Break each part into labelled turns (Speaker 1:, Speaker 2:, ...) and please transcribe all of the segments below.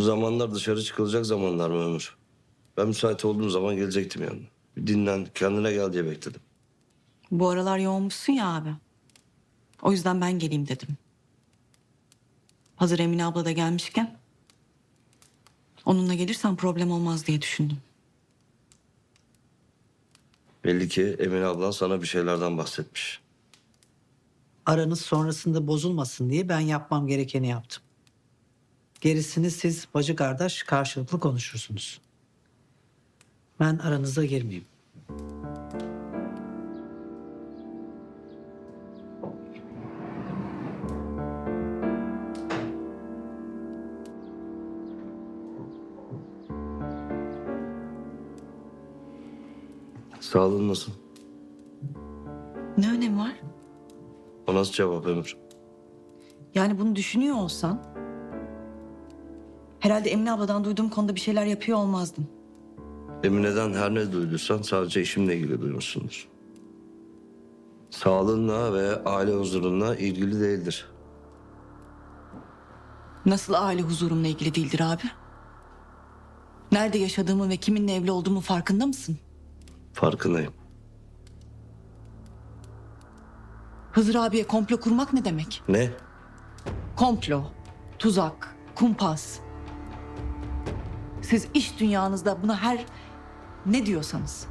Speaker 1: Bu zamanlar dışarı çıkılacak zamanlar mı Ömür? Ben müsait olduğum zaman gelecektim yanına. Bir dinlen, kendine gel diye bekledim.
Speaker 2: Bu aralar yoğunmuşsun ya abi. O yüzden ben geleyim dedim. Hazır Emine abla da gelmişken... ...onunla gelirsen problem olmaz diye düşündüm.
Speaker 1: Belli ki Emine ablan sana bir şeylerden bahsetmiş.
Speaker 3: Aranız sonrasında bozulmasın diye ben yapmam gerekeni yaptım. Gerisini siz bacı kardeş karşılıklı konuşursunuz. Ben aranıza girmeyeyim.
Speaker 1: Sağlığın nasıl?
Speaker 2: Ne önemi var?
Speaker 1: O nasıl cevap Ömür?
Speaker 2: Yani bunu düşünüyor olsan... ...herhalde Emine abladan duyduğum konuda bir şeyler yapıyor olmazdın.
Speaker 1: Emine'den her ne duyduysan sadece işimle ilgili duymuşsundur. Sağlığınla ve aile huzurunla ilgili değildir.
Speaker 2: Nasıl aile huzurumla ilgili değildir abi? Nerede yaşadığımı ve kiminle evli olduğumu farkında mısın?
Speaker 1: Farkındayım.
Speaker 2: Hızır abiye komplo kurmak ne demek?
Speaker 1: Ne?
Speaker 2: Komplo, tuzak, kumpas. Siz iş dünyanızda buna her ne diyorsanız.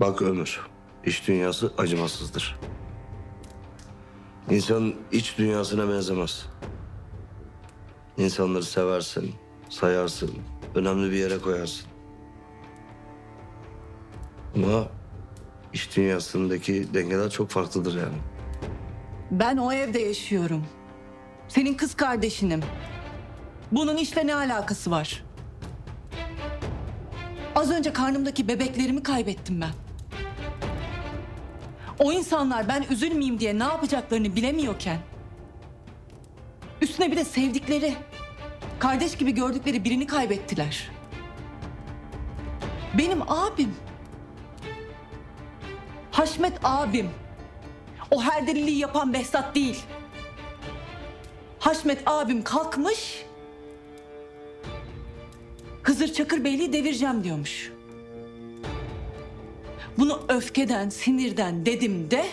Speaker 1: Bak Ömür, iş dünyası acımasızdır. İnsanın iç dünyasına benzemez. İnsanları seversin, sayarsın, önemli bir yere koyarsın. Ama iş dünyasındaki dengeler çok farklıdır yani.
Speaker 2: Ben o evde yaşıyorum. Senin kız kardeşinim. Bunun işle ne alakası var? Az önce karnımdaki bebeklerimi kaybettim ben. O insanlar ben üzülmeyeyim diye ne yapacaklarını bilemiyorken... ...üstüne bir de sevdikleri, kardeş gibi gördükleri birini kaybettiler. Benim abim. Haşmet abim. O her deliliği yapan Behzat değil. Haşmet abim kalkmış. Hızır Çakır Beyliği devireceğim diyormuş. Bunu öfkeden, sinirden dedim de...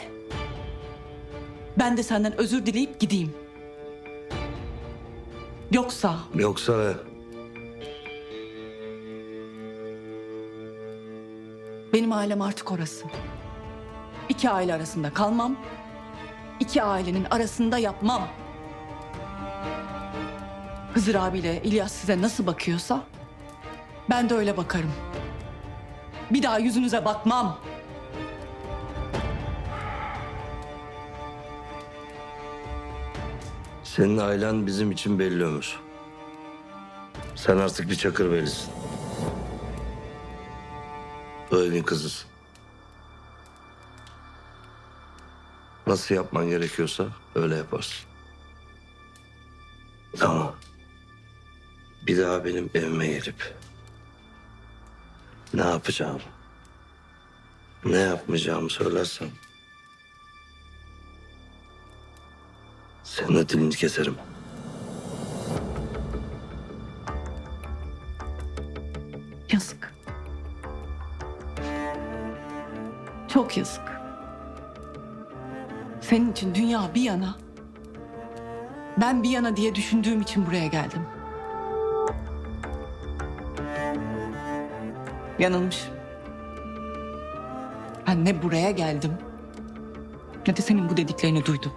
Speaker 2: ...ben de senden özür dileyip gideyim. Yoksa
Speaker 1: Yoksa ne?
Speaker 2: benim ailem artık orası. İki aile arasında kalmam. iki ailenin arasında yapmam. Hızır abiyle İlyas size nasıl bakıyorsa ben de öyle bakarım. Bir daha yüzünüze bakmam.
Speaker 1: Senin ailen bizim için belli Ömür. Sen artık bir çakır velisin. O evin kızısın. Nasıl yapman gerekiyorsa öyle yaparsın. Ama bir daha benim evime gelip ne yapacağım, ne yapmayacağımı söylersen senin de dilini keserim.
Speaker 2: Yazık. Çok yazık. Senin için dünya bir yana, ben bir yana diye düşündüğüm için buraya geldim. Yanılmış. Ben ne buraya geldim, ne de senin bu dediklerini duydum.